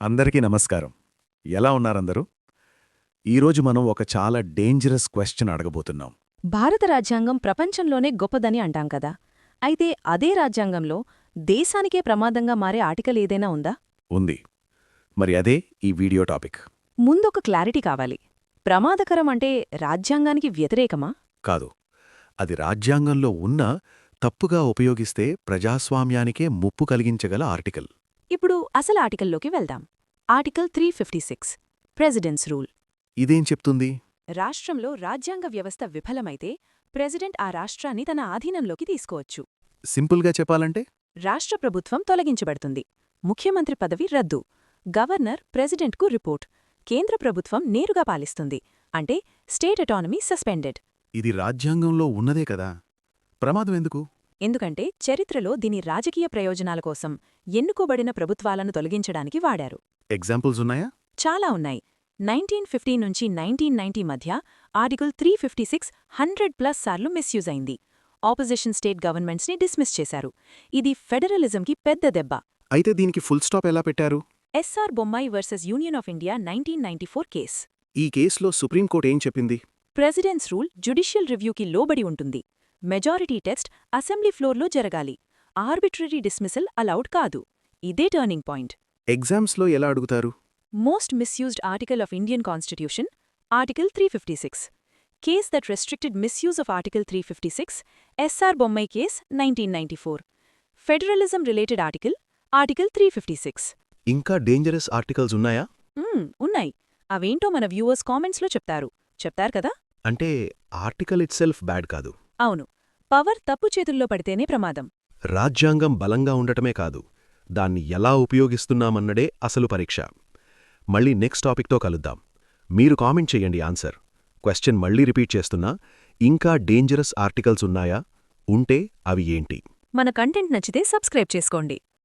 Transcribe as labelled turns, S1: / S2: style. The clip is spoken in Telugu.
S1: అందరికీ నమస్కారం. ఎలా ఉన్నారందరూ? ఈరోజు మనం ఒక చాలా డేంజరస్ క్వశ్చన్ అడగబోతున్నాం.
S2: భారత రాజ్యాంగం ప్రపంచంలోనే గొప్పదని అంటాం కదా. అయితే అదే రాజ్యాంగంలో దేశానికే ప్రమాదంగా మారే ఆర్టికల్ ఏదైనా ఉందా?
S1: ఉంది. మరి అదే ఈ వీడియో టాపిక్
S2: ముందొక క్లారిటీ కావాలి. ప్రమాదకరం అంటే రాజ్యాంగానికి వ్యతిరేకమా?
S1: కాదు. అది రాజ్యాంగంలో ఉన్న తప్పుగా ఉపయోగిస్తే ప్రజాస్వామ్యానికే ముప్పు కలిగించగల ఆర్టికల్.
S2: ఇప్పుడు అసలు ఆర్టికల్లోకి వెళ్దాం. Article three fifty six president's rule
S1: ఇదేం చెప్తుంది?
S2: రాష్ట్రంలో రాజ్యాంగ వ్యవస్థ విఫలమైతే ప్రెసిడెంట్ ఆ రాష్ట్రాన్ని తన ఆధీనంలోకి తీసుకోవచ్చు.
S1: సింపుల్గా చెప్పాలంటే?
S2: రాష్ట్ర ప్రభుత్వం తొలగించబడుతుంది. ముఖ్యమంత్రి పదవి రద్దు. గవర్నర్ ప్రెసిడెంట్కు రిపోర్ట్. కేంద్ర ప్రభుత్వం నేరుగా పాలిస్తుంది. అంటే స్టేట్ అటానమీ సస్పెండెడ్.
S1: ఇది రాజ్యాంగంలో ఉన్నదే కదా. ప్రమాదం ఎందుకు?
S2: ఎందుకంటే చరిత్రలో దీని రాజకీయ ప్రయోజనాల కోసం ఎన్నుకోబడిన ప్రభుత్వాలను తొలగించడానికి వాడారు.
S1: ఎగ్జాంపుల్స్ ఉన్నాయా?
S2: చాలా ఉన్నాయి. నైన్టీన్ ఫిఫ్టీ నుంచి నైన్టీన్ నైన్టీ మధ్య article three fifty six hundred plus సార్లు మిస్యూజ్ అయింది. ఆపోజిషన్ స్టేట్ గవర్నమెంట్స్ని డిస్మిస్ చేశారు. ఇది ఫెడరలిజంకి పెద్ద దెబ్బ.
S1: అయితే దీనికి ఫుల్ స్టాప్ ఎలా పెట్టారు?
S2: SR Bommai versus union of India nineteen ninety four case
S1: ఈ కేసులో సుప్రీంకోర్టు ఏం చెప్పింది?
S2: ప్రెసిడెంట్స్ రూల్ జ్యుడిషియల్ రివ్యూకి లోబడి ఉంటుంది. మెజారిటీ టెస్ట్ అసెంబ్లీ ఫ్లోర్లో జరగాలి. ఆర్బిట్రరీ డిస్మిసల్ అలౌడ్ కాదు. ఇదే టర్నింగ్ పాయింట్.
S1: ఎగ్జామ్స్లో ఎలా అడుగుతారు?
S2: Most misused article of Indian constitution article three fifty six. Case that restricted misuse of article three fifty six SR Bommai case nineteen ninety four. Federalism related article article three fifty six.
S1: ఇంకా డేంజరస్ ఆర్టికల్స్ ఉన్నాయా?
S2: ఉన్నాయి. అవేంటో మన వ్యూవర్స్ కామెంట్స్లో చెప్తారు. చెప్తారు కదా?
S1: అంటే ఆర్టికల్ ఇట్సెల్ఫ్ బ్యాడ్ కాదు.
S2: అవును. పవర్ తప్పు చేతుల్లో పడితేనే ప్రమాదం.
S1: రాజ్యాంగం బలంగా ఉండటమే కాదు దాన్ని ఎలా ఉపయోగిస్తున్నామన్నడే అసలు పరీక్ష. మళ్ళీ నెక్స్ట్ టాపిక్తో కలుద్దాం. మీరు కామెంట్ చెయ్యండి ఆన్సర్. క్వశ్చన్ మళ్ళీ రిపీట్ చేస్తున్నా ఇంకా డేంజరస్ ఆర్టికల్స్ ఉన్నాయా? ఉంటే అవి ఏంటి?
S2: మన కంటెంట్ నచ్చితే సబ్స్క్రైబ్ చేసుకోండి.